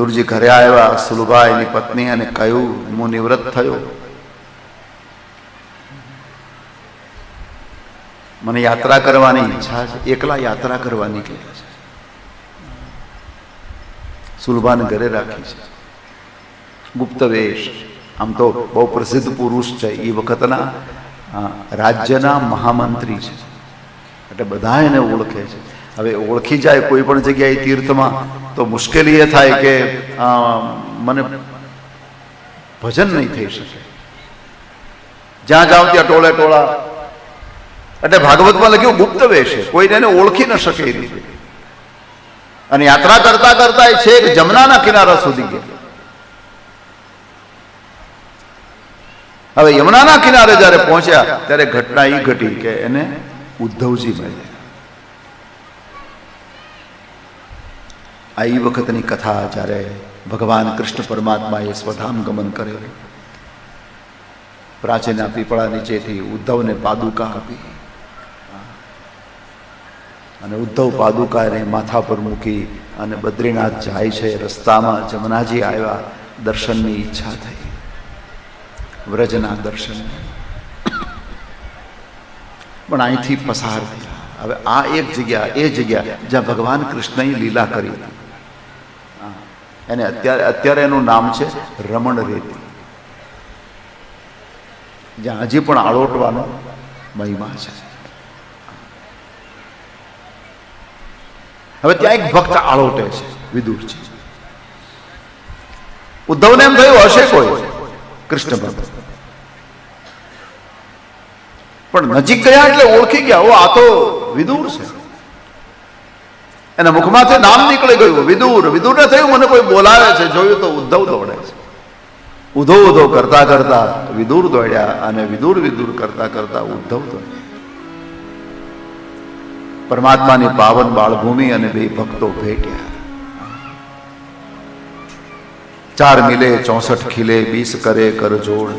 વિદુરજી ઘરે આવ્યા સુલભા એની પત્ની અને કહ્યું, હું નિવૃત્ત થયો. મને યાત્રા કરવાની ઈચ્છા છે. એકલા યાત્રા કરવાની કે છે. સુલભાને ઘરે રાખી છે. ગુપ્ત વેશ આમ તો બહુ પ્રસિદ્ધ પુરુષ છે. એ વખતના રાજ્યના મહામંત્રી છે. એટલે બધા એને ઓળખે છે. હવે ઓળખી જાય કોઈ પણ જગ્યાએ તીર્થમાં, તો મુશ્કેલી એ થાય કે મને ભજન નહીં થઈ શકે. જ્યાં જાઓ ત્યાં ટોળે ટોળા. એટલે ભાગવતમાં લખ્યું, ગુપ્ત વેશ કોઈ એને ઓળખી ન શકે એ રીતે. અને યાત્રા કરતા કરતા એ છેક જમનાના કિનારા સુધી ગયા. હવે યમુનાના કિનારે જ્યારે પહોંચ્યા, ત્યારે ઘટના એ ઘટી કે એને ઉદ્ધવજી મળ્યા. આ એ વખતની કથા જ્યારે ભગવાન કૃષ્ણ પરમાત્માએ સ્વધામ ગમન કર્યું. પ્રાચીના પીપળા નીચેથી ઉદ્ધવને પાદુકા આપી. અને ઉદ્ધવ પાદુકા એને માથા પર મૂકી અને બદ્રીનાથ જાય છે, રસ્તામાં જમનાજી આવ્યા, દર્શનની ઈચ્છા થઈ. વ્રજના દર્શન. પણ અહીંથી પસાર થયા. હવે આ એક જગ્યા, એ જગ્યા જ્યાં ભગવાન કૃષ્ણએ લીલા કરી. હતી. એને અત્યારે અત્યારે એનું નામ છે રમણ રેતી. જ્યાં હજી પણ આળોટવાનો મહિમા છે. હવે ત્યાં એક ભક્ત આળોટે છે, વિદુર છે. ઉદ્ધવને એમ થયું, હશે કોઈ? કૃષ્ણ ભક્ત. પણ નજીક ગયા એટલે ઓળખી ગયા, ઓ, આ તો વિદુર છે. એના મુખમાંથી નામ નીકળી ગયું. વિદુર. વિદુરને થયું, મને કોઈ બોલાવે છે. જોયું તો ઉદ્ધવ દોડે છે. ઉધો ઉધો કરતા કરતા વિદુર દોડ્યા અને વિદુર વિદુર કરતા કરતા ઉદ્ધવ દોડ્યા. પરમાત્માની પાવન બાળભૂમિ અને બે ભક્તો ભેટ્યા. ચાર મિલે, ચોસઠ ખીલે બીસ કરે કરજોડ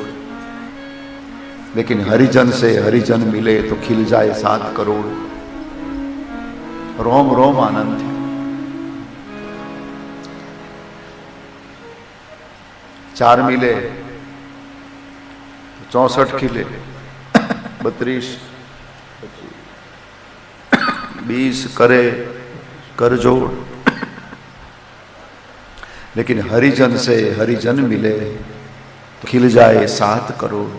લેકિન હરિજન સે હરિજન મિલે તો ખીલ જાય સાત કરોડ. रोम रोम आनंद है। चार मिले, चौसठ किले बत्रीस बीस करे कर जोड़ लेकिन हरिजन से हरिजन मिले, खिल जाए सात करोड़।